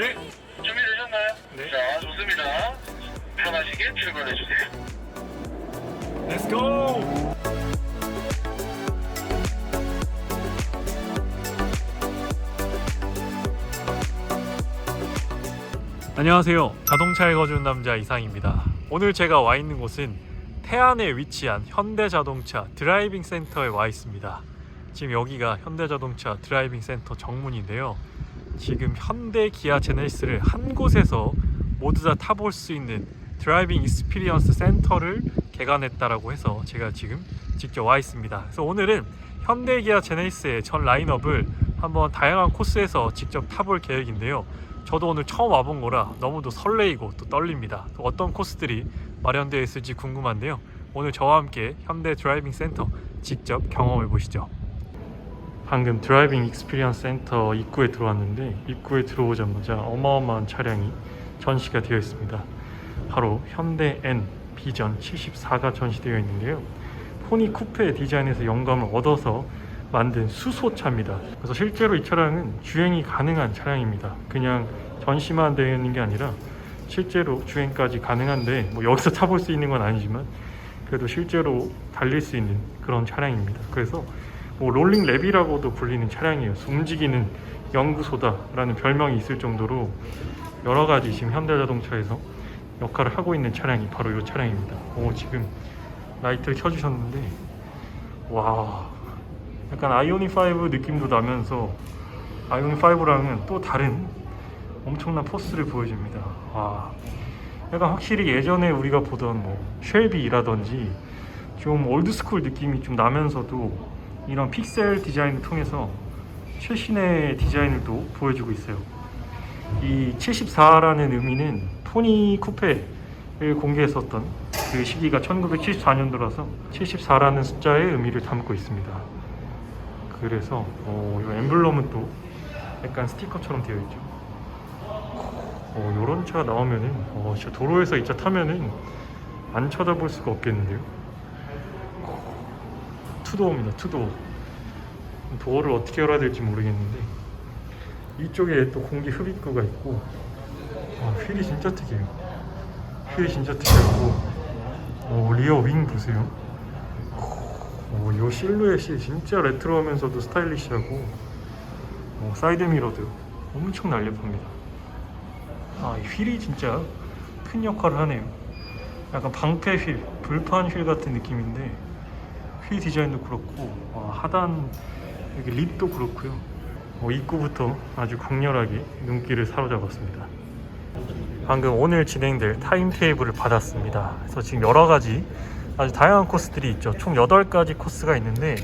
네. 준비되셨나요? 네. 자, 좋습니다. 편하시게 출발해주세요. Let's go. 안녕하세요. 자동차에 거주는 남자 이상입니다. 오늘 제가 와 있는 곳은 태안에 위치한 현대자동차 드라이빙 센터에 와 있습니다. 지금 여기가 현대자동차 드라이빙 센터 정문인데요. 지금 현대 기아 제네시스를 한 곳에서 모두 다 타볼 수 있는 드라이빙 익스피리언스 센터를 개관했다라고 해서 제가 지금 직접 와 있습니다. 그래서 오늘은 현대 기아 제네시스의 전 라인업을 한번 다양한 코스에서 직접 타볼 계획인데요. 저도 오늘 처음 와본 거라 너무도 설레이고 또 떨립니다. 또 어떤 코스들이 마련되어 있을지 궁금한데요. 오늘 저와 함께 현대 드라이빙 센터 직접 경험해 보시죠. 방금 드라이빙 익스피리언스 센터 입구에 들어왔는데 입구에 들어오자마자 어마어마한 차량이 전시가 되어 있습니다. 바로 현대 N 비전 74가 전시되어 있는데요. 포니 쿠페 디자인에서 영감을 얻어서 만든 수소차입니다. 그래서 실제로 이 차량은 주행이 가능한 차량입니다. 그냥 전시만 되어 있는 게 아니라 실제로 주행까지 가능한데 뭐 여기서 타볼 수 있는 건 아니지만 그래도 실제로 달릴 수 있는 그런 차량입니다. 그래서 뭐 롤링 랩이라고도 불리는 차량이에요. 움직이는 연구소다라는 별명이 있을 정도로 여러 가지 지금 현대자동차에서 역할을 하고 있는 차량이 바로 이 차량입니다. 오 지금 라이트를 켜주셨는데 와 약간 아이오닉 5 느낌도 나면서 아이오닉 5랑은 또 다른 엄청난 포스를 보여줍니다. 와 약간 확실히 예전에 우리가 보던 뭐 쉘비라든지 좀 올드스쿨 느낌이 좀 나면서도 이런 픽셀 디자인을 통해서 최신의 디자인을 또 보여주고 있어요. 이 74라는 의미는 포니 쿠페를 공개했었던 그 시기가 1974년도라서 74라는 숫자의 의미를 담고 있습니다. 그래서 어, 이 엠블럼은 또 약간 스티커처럼 되어 있죠. 어, 이런 차 나오면은 어, 진짜 도로에서 이 차 타면은 안 쳐다볼 수가 없겠는데요. 투도어입니다. 투도어. 도어를 어떻게 열어야 될지 모르겠는데 이쪽에 또 공기 흡입구가 있고 아, 휠이 진짜 특이해요. 휠이 진짜 특이하고 오, 리어 윙 보세요. 오, 이 실루엣이 진짜 레트로하면서도 스타일리시하고 오, 사이드 미러도 엄청 날렵합니다. 아, 이 휠이 진짜 큰 역할을 하네요. 약간 방패 휠, 불판 휠 같은 느낌인데 휠 디자인도 그렇고 와, 하단 여기 립도 그렇고요. 어, 입구부터 아주 강렬하게 눈길을 사로잡았습니다. 방금 오늘 진행될 타임테이블을 받았습니다. 그래서 지금 여러 가지 아주 다양한 코스들이 있죠. 총 8가지 코스가 있는데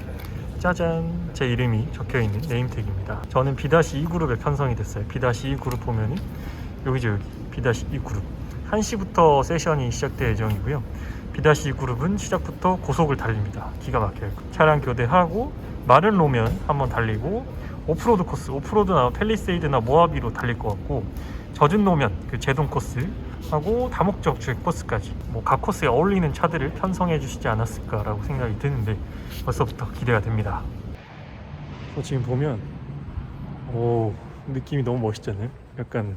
짜잔 제 이름이 적혀 있는 네임택입니다. 저는 B-2 그룹에 편성이 됐어요. B-2 그룹 보면은 여기죠 여기 B-2 그룹 1시부터 세션이 시작될 예정이고요. B-2 그룹은 시작부터 고속을 달립니다. 기가 막혀요. 차량 교대하고 마른路面 한번 달리고 오프로드 코스, 오프로드나 펠리세이드나 모하비로 달릴 것 같고 젖은 노면 그 제동 코스 하고 다목적 주행 코스까지 뭐 각 코스에 어울리는 차들을 편성해 주시지 않았을까라고 생각이 드는데 벌써부터 기대가 됩니다. 어, 지금 보면 오 느낌이 너무 멋있잖아요. 약간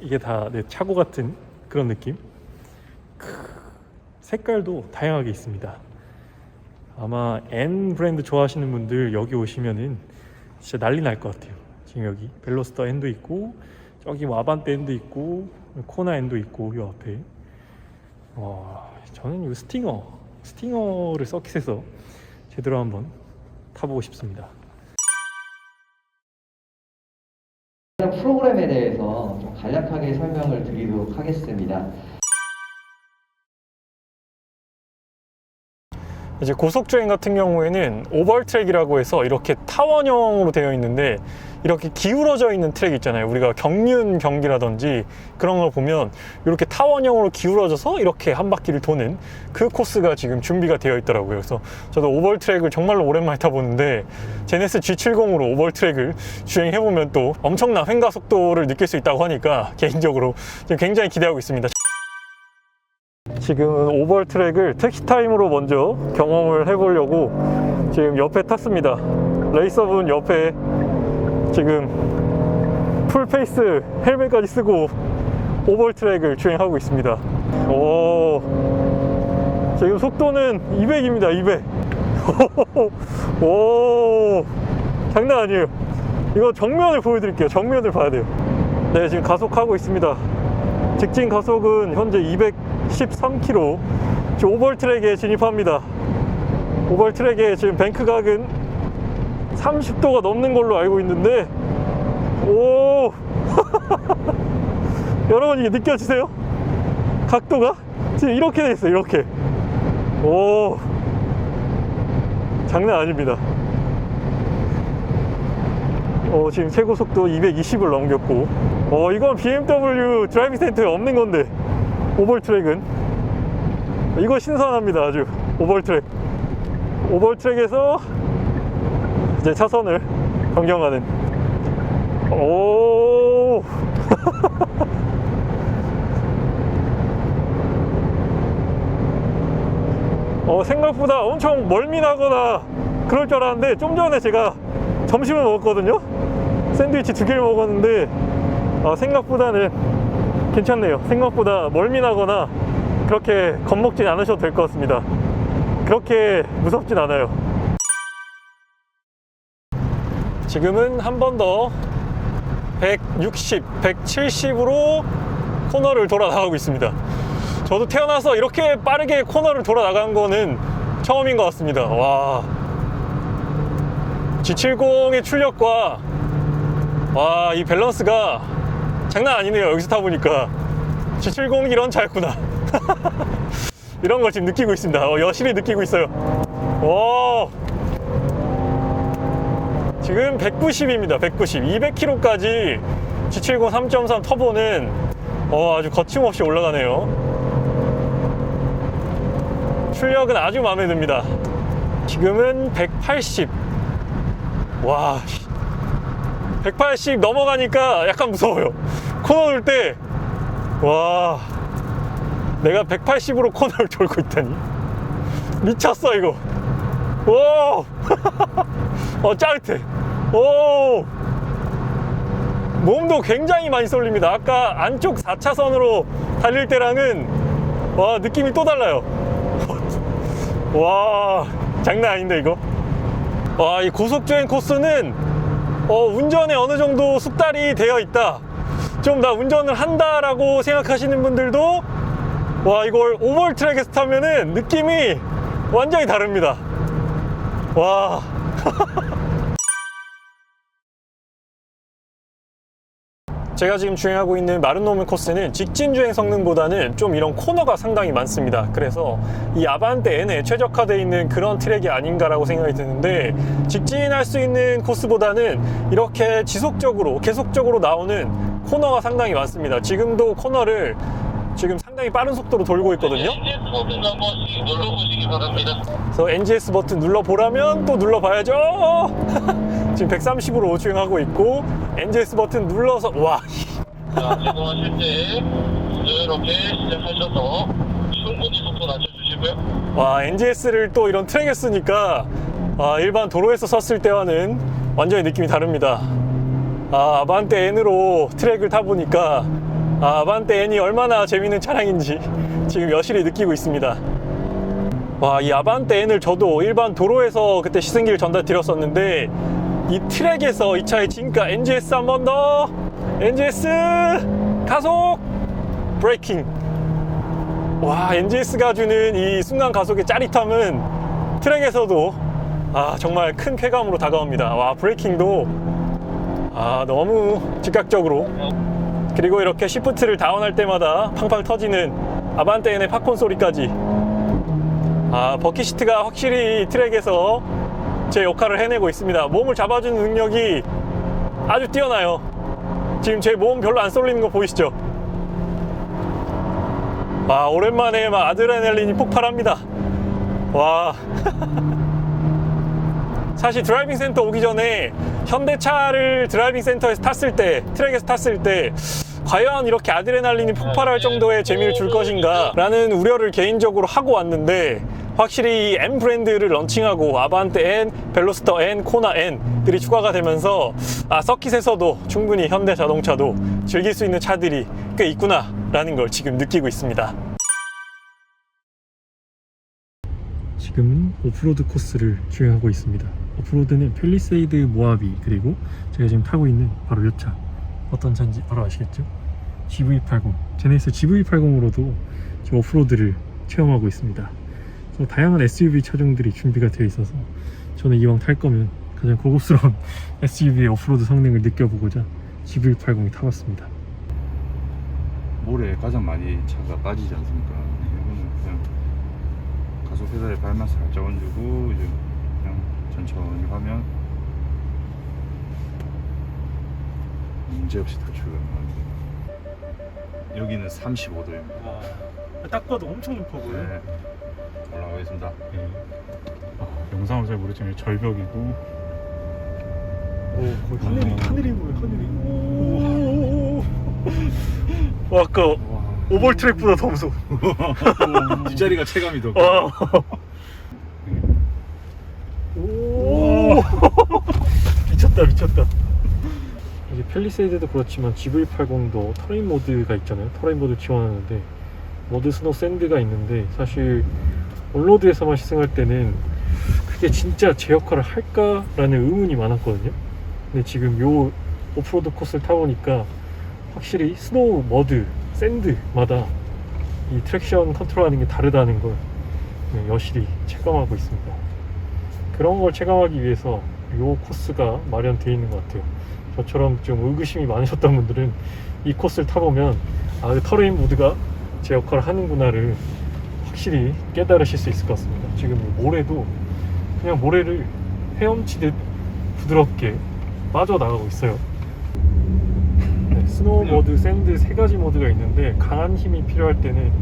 이게 다 내 차고 같은 그런 느낌. 크, 색깔도 다양하게 있습니다. 아마 N 브랜드 좋아하시는 분들 여기 오시면은 진짜 난리 날 것 같아요. 지금 여기 벨로스터 N도 있고 저기 뭐 아반떼 N도 있고 코나 N도 있고 요 앞에 와 저는 이 스팅어 스팅어를 서킷에서 제대로 한번 타보고 싶습니다. 프로그램에 대해서 좀 간략하게 설명을 드리도록 하겠습니다. 이제 고속주행 같은 경우에는 오벌트랙이라고 해서 이렇게 타원형으로 되어 있는데 이렇게 기울어져 있는 트랙 있잖아요. 우리가 경륜 경기라든지 그런 걸 보면 이렇게 타원형으로 기울어져서 이렇게 한 바퀴를 도는 그 코스가 지금 준비가 되어 있더라고요. 그래서 저도 오벌트랙을 정말로 오랜만에 타보는데 제네스 G70으로 오벌트랙을 주행해보면 또 엄청난 횡가 속도를 느낄 수 있다고 하니까 개인적으로 지금 굉장히 기대하고 있습니다. 지금은 오벌 트랙을 택시 타임으로 먼저 경험을 해보려고 지금 옆에 탔습니다. 레이서분 옆에 지금 풀페이스 헬멧까지 쓰고 오벌 트랙을 주행하고 있습니다. 오, 지금 속도는 200입니다. 200. 오, 장난 아니에요. 이거 정면을 보여드릴게요. 정면을 봐야 돼요. 네, 지금 가속하고 있습니다. 직진 가속은 현재 200 63km 5벌 트랙에 진입합니다. 5벌 트랙에 지금 뱅크각은 30도가 넘는 걸로 알고 있는데 오! 여러분 이게 느껴지세요? 각도가? 지금 이렇게 돼 있어요 이렇게. 오! 장난 아닙니다. 어, 지금 최고 속도 220을 넘겼고. 어, 이건 BMW 드라이빙 센터에 없는 건데. 오벌 트랙은. 이거 신선합니다, 아주. 오벌 트랙. 오벌 트랙에서 이제 차선을 변경하는. 오. 어, 생각보다 엄청 멀미나거나 그럴 줄 알았는데 좀 전에 제가 점심을 먹었거든요. 샌드위치 두 개를 먹었는데 아, 생각보다는 괜찮네요. 생각보다 멀미나거나 그렇게 겁먹진 않으셔도 될 것 같습니다. 그렇게 무섭진 않아요. 지금은 한 번 더 160, 170으로 코너를 돌아 나가고 있습니다. 저도 태어나서 이렇게 빠르게 코너를 돌아 나간 거는 처음인 것 같습니다. 와. G70의 출력과 와, 이 밸런스가 장난 아니네요. 여기서 타보니까. G70 이런 차였구나. 이런 걸 지금 느끼고 있습니다. 어, 여실히 느끼고 있어요. 오. 지금 190입니다. 190. 200km까지 G70 3.3 터보는 어, 아주 거침없이 올라가네요. 출력은 아주 마음에 듭니다. 지금은 180. 와, 180 넘어가니까 약간 무서워요. 코너 돌 때, 와, 내가 180으로 코너를 돌고 있다니. 미쳤어, 이거. 오! 어, 짜릿해. 오! 몸도 굉장히 많이 쏠립니다. 아까 안쪽 4차선으로 달릴 때랑은, 와, 느낌이 또 달라요. 와, 장난 아닌데, 이거? 와, 이 고속주행 코스는, 어, 운전에 어느 정도 숙달이 되어 있다. 좀 나 운전을 한다라고 생각하시는 분들도, 와, 이걸 오벌 트랙에서 타면은 느낌이 완전히 다릅니다. 와. 제가 지금 주행하고 있는 마른노men 코스는 직진 주행 성능보다는 좀 이런 코너가 상당히 많습니다. 그래서 이 아반떼 N에 최적화되어 있는 그런 트랙이 아닌가라고 생각이 드는데 직진할 수 있는 코스보다는 이렇게 지속적으로 계속적으로 나오는 코너가 상당히 많습니다. 지금도 코너를 지금 상당히 빠른 속도로 돌고 있거든요. 엔진 버튼 한 번씩 눌러보시기 바랍니다. 그래서 NGS 버튼 눌러보라면 또 눌러봐야죠. 지금 130으로 주행하고 있고 NGS 버튼 눌러서 와 자, 제동하실 때 부드럽게 시작하셔서 충분히 속도 낮춰주시고요. 와 NGS를 또 이런 트랙에 쓰니까 아, 일반 도로에서 섰을 때와는 완전히 느낌이 다릅니다. 아, 아반떼 N으로 트랙을 타보니까 아, 아반떼 N이 얼마나 재밌는 차량인지 지금 여실히 느끼고 있습니다. 와, 이 아반떼 N을 저도 일반 도로에서 그때 시승기를 전달 드렸었는데 이 트랙에서 이 차의 진가. NGS 한 번 더. NGS 가속. 브레이킹. 와 NGS가 주는 이 순간 가속의 짜릿함은 트랙에서도 아 정말 큰 쾌감으로 다가옵니다. 와 브레이킹도 아 너무 즉각적으로. 그리고 이렇게 시프트를 다운할 때마다 팡팡 터지는 아반떼인의 팝콘 소리까지. 아 버킷시트가 확실히 트랙에서 제 역할을 해내고 있습니다. 몸을 잡아주는 능력이 아주 뛰어나요. 지금 제 몸 별로 안 쏠리는 거 보이시죠? 와 오랜만에 막 아드레날린이 폭발합니다. 와 사실 드라이빙 센터 오기 전에 현대차를 드라이빙 센터에서 탔을 때 트랙에서 탔을 때 과연 이렇게 아드레날린이 폭발할 정도의 재미를 줄 것인가 라는 우려를 개인적으로 하고 왔는데 확실히 이 N 브랜드를 런칭하고 아반떼 N, 벨로스터 N, 코나 N들이 추가가 되면서 아 서킷에서도 충분히 현대 자동차도 즐길 수 있는 차들이 꽤 있구나 라는 걸 지금 느끼고 있습니다 지금은 오프로드 코스를 주행하고 있습니다. 오프로드는 펠리세이드 모하비 그리고 제가 지금 타고 있는 바로 이 차 어떤 차인지 바로 아시겠죠? GV80 제네시스 GV80으로도 지금 오프로드를 체험하고 있습니다. 그래서 다양한 SUV 차종들이 준비가 되어 있어서 저는 이왕 탈 거면 가장 고급스러운 SUV의 오프로드 성능을 느껴보고자 GV80을 타봤습니다. 모래에 가장 많이 차가 빠지지 않습니까? 이거는 그냥 가속 페달에 발만 살짝 얹고 이제 그냥 천천히 가면 문제 없이 탈출 가능합니다. 여기는 35도입니다. 딱 봐도 엄청 높아 네. 올라가겠습니다. 네. 아, 영상은 잘 모르지만 절벽이고 오 거의 하늘이 음. 하늘이 보여 하늘이 오 와, 아까 와. 오벌 트랙보다 더 무서워 뒷자리가 체감이 더. 와. 오 미쳤다 미쳤다 이게 펠리세이드도 그렇지만 GV80도 터레인 모드가 있잖아요 터레인 모드 지원하는데 모드 스노우 샌드가 있는데 사실 온로드에서만 시승할 때는 그게 진짜 제 역할을 할까라는 의문이 많았거든요 근데 지금 요 오프로드 코스를 타보니까 확실히 스노우 머드 샌드마다 이 트랙션 컨트롤하는 게 다르다는 걸 네, 여실히 체감하고 있습니다. 그런 걸 체감하기 위해서 이 코스가 마련되어 있는 것 같아요. 저처럼 좀 의구심이 많으셨던 분들은 이 코스를 타보면 아, 그 터레인 모드가 제 역할을 하는구나를 확실히 깨달으실 수 있을 것 같습니다. 지금 이 모래도 그냥 모래를 헤엄치듯 부드럽게 빠져나가고 있어요. 네, 스노우 모드, 샌드 세 가지 모드가 있는데 강한 힘이 필요할 때는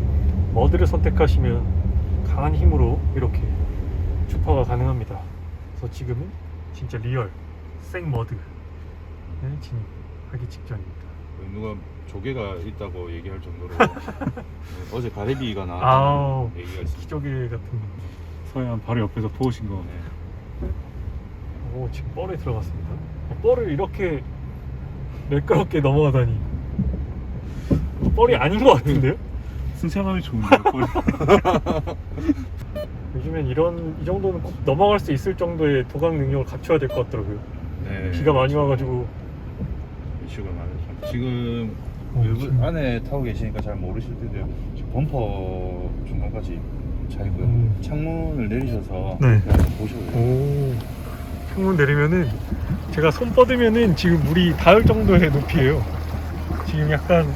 머드를 선택하시면 강한 힘으로 이렇게 주파가 가능합니다. 그래서 지금은 진짜 리얼 생 머드 에 진입하기 직전입니다. 누가 조개가 있다고 얘기할 정도로 어제 가래비가 아우. 나왔다는 얘기가 있습니다. 기적의 같은 서해안 바로 옆에서 포오신 거. 네. 오 지금 뻘에 들어갔습니다. 어, 뻘을 이렇게 매끄럽게 넘어가다니. 뻘이 아닌 것 같은데요? 승차감이 좋은데요. 꼴. 요즘엔 이런 이 정도는 꼭 넘어갈 수 있을 정도의 도각 능력을 갖춰야 될 것 같더라고요. 네. 비가 많이 와가지고. 지금 어, 외부. 안에 타고 계시니까 잘 모르실 텐데요. 지금 범퍼 중간까지 차 있고요. 음. 창문을 내리셔서 네. 보셔도 돼요. 오 창문 내리면은 제가 손 뻗으면은 지금 물이 닿을 정도의 높이에요. 지금 약간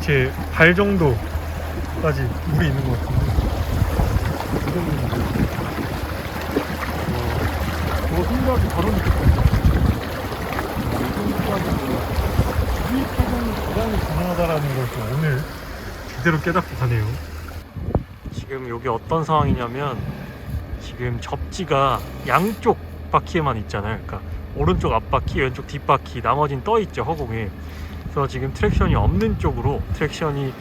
제 발 정도까지 물이 있는 것 같은데. 그 정도인데. 와, 저 생각이 바로. 이 파동이 굉장히 중요하다라는 걸또 오늘 제대로 깨닫고 가네요. 지금 여기 어떤 상황이냐면 지금 접지가 양쪽 바퀴에만 있잖아요. 그러니까 오른쪽 앞바퀴, 왼쪽 뒷바퀴, 나머진 떠 있죠 허공에. 그래서 지금 트랙션이 없는 쪽으로 트랙션이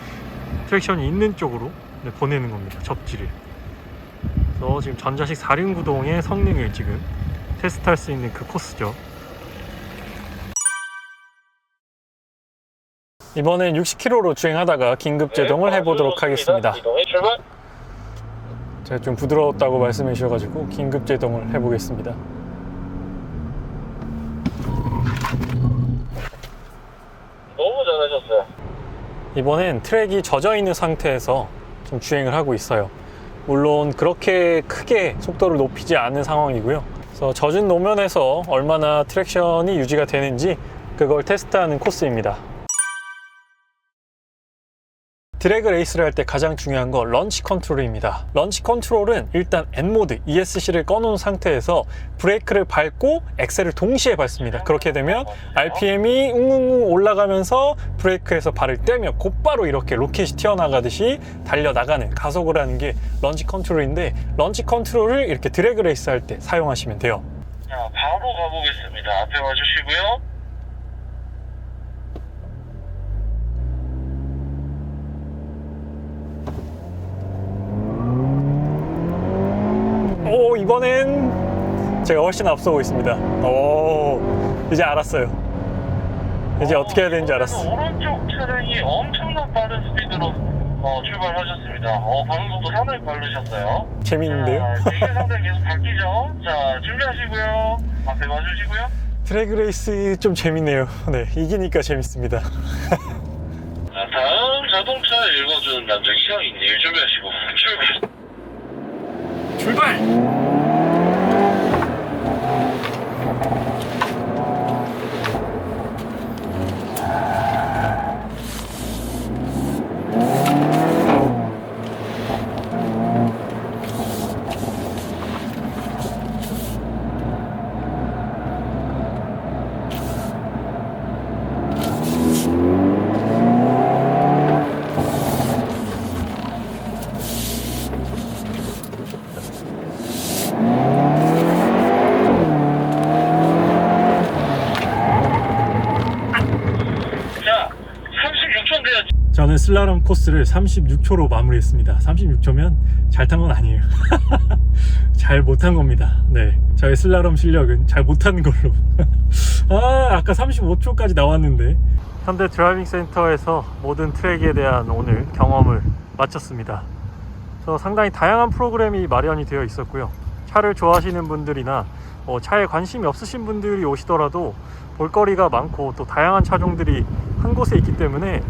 트랙션이 있는 쪽으로 네, 보내는 겁니다. 접지를. 그래서 지금 전자식 4륜 구동의 성능을 지금 테스트할 수 있는 그 코스죠. 이번엔 60km로 주행하다가 긴급 제동을 해보도록 하겠습니다. 이동해 출발. 제가 좀 부드러웠다고 말씀해 주셔가지고 긴급 제동을 해보겠습니다. 너무 잘하셨어요. 이번엔 트랙이 젖어 있는 상태에서 좀 주행을 하고 있어요. 물론 그렇게 크게 속도를 높이지 않은 상황이고요. 그래서 젖은 노면에서 얼마나 트랙션이 유지가 되는지 그걸 테스트하는 코스입니다. 드래그 레이스를 할 때 가장 중요한 건 런치 컨트롤입니다. 런치 컨트롤은 일단 N 모드 ESC를 꺼놓은 상태에서 브레이크를 밟고 엑셀을 동시에 밟습니다. 그렇게 되면 RPM이 웅웅웅 올라가면서 브레이크에서 발을 떼며 곧바로 이렇게 로켓이 튀어나가듯이 달려나가는 가속을 하는 게 런치 컨트롤인데 런치 컨트롤을 이렇게 드래그 레이스 할 때 사용하시면 돼요. 자, 바로 가보겠습니다. 앞에 와주시고요. 제가 훨씬 앞서고 있습니다. 오, 이제 알았어요. 이제 어떻게 해야 되는지 알았어. 오른쪽 차량이 엄청난 빠른 스피드로 어, 출발하셨습니다. 어, 방금부터 상당히 빠르셨어요. 재밌는데요? 자, 이게 상당히 계속 바뀌죠. 자, 준비하시고요. 앞에 봐주시고요. 트랙 레이스 좀 재밌네요. 네, 이기니까 재밌습니다. 자, 다음 자동차 읽어주는 남자 이상희님 준비하시고 출발. 출발! Thank you. 슬라롬 코스를 36초로 마무리했습니다. 36초면 잘 탄 건 아니에요. 잘 못한 겁니다. 네. 저의 슬라롬 실력은 잘 못하는 걸로. 아, 아까 35초까지 나왔는데. 현대 드라이빙 센터에서 모든 트랙에 대한 오늘 경험을 마쳤습니다. 저 상당히 다양한 프로그램이 마련이 되어 있었고요. 차를 좋아하시는 분들이나 뭐 차에 관심이 없으신 분들이 오시더라도 볼거리가 많고 또 다양한 차종들이 한 곳에 있기 때문에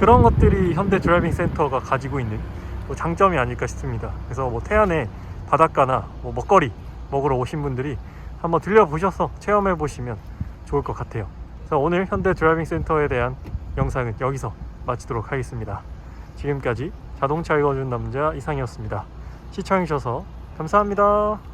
그런 것들이 현대 드라이빙 센터가 가지고 있는 또 장점이 아닐까 싶습니다. 그래서 뭐 태안에 바닷가나 뭐 먹거리 먹으러 오신 분들이 한번 들려보셔서 체험해 보시면 좋을 것 같아요. 그래서 오늘 현대 드라이빙 센터에 대한 영상은 여기서 마치도록 하겠습니다. 지금까지 자동차 읽어준 남자 이상이었습니다. 시청해주셔서 감사합니다.